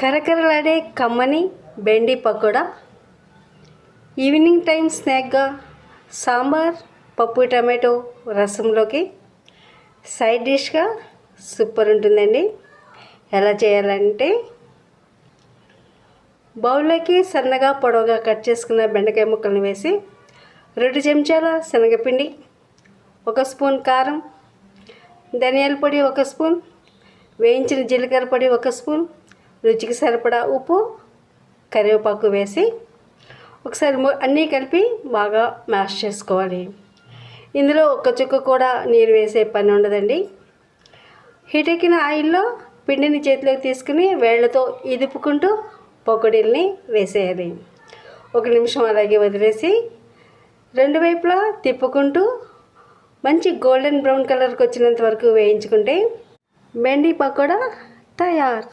కరకరలాడే కమ్మని బెండి పకోడా ఈవినింగ్ టైం స్నాక్గా సాంబార్ పప్పు టమాటో రసంలోకి సైడ్ డిష్గా సూపర్ ఉంటుందండి. ఎలా చేయాలంటే బౌల్లోకి సన్నగా పొడవుగా కట్ చేసుకున్న బెండకాయ ముక్కలను వేసి రెండు చెంచాల శనగపిండి ఒక స్పూన్ కారం ధనియాల పొడి ఒక స్పూన్ వేయించిన జీలకర్ర పొడి ఒక స్పూన్ రుచికి సరిపడా ఉప్పు కరివేపాకు వేసి ఒకసారి అన్నీ కలిపి బాగా మ్యాష్ చేసుకోవాలి. ఇందులో ఒక్క చుక్క కూడా నీరు వేసే పని ఉండదండి. హీట్ ఎక్కిన ఆయిల్లో పిండిని చేతిలోకి తీసుకుని వేళ్ళతో ఇదుపుకుంటూ పకోడీల్ని వేసేయాలి. ఒక నిమిషం అలాగే వదిలేసి రెండు వైపులా తిప్పుకుంటూ మంచి గోల్డెన్ బ్రౌన్ కలర్కి వచ్చినంత వరకు వేయించుకుంటే బెండి పకోడా తయారు.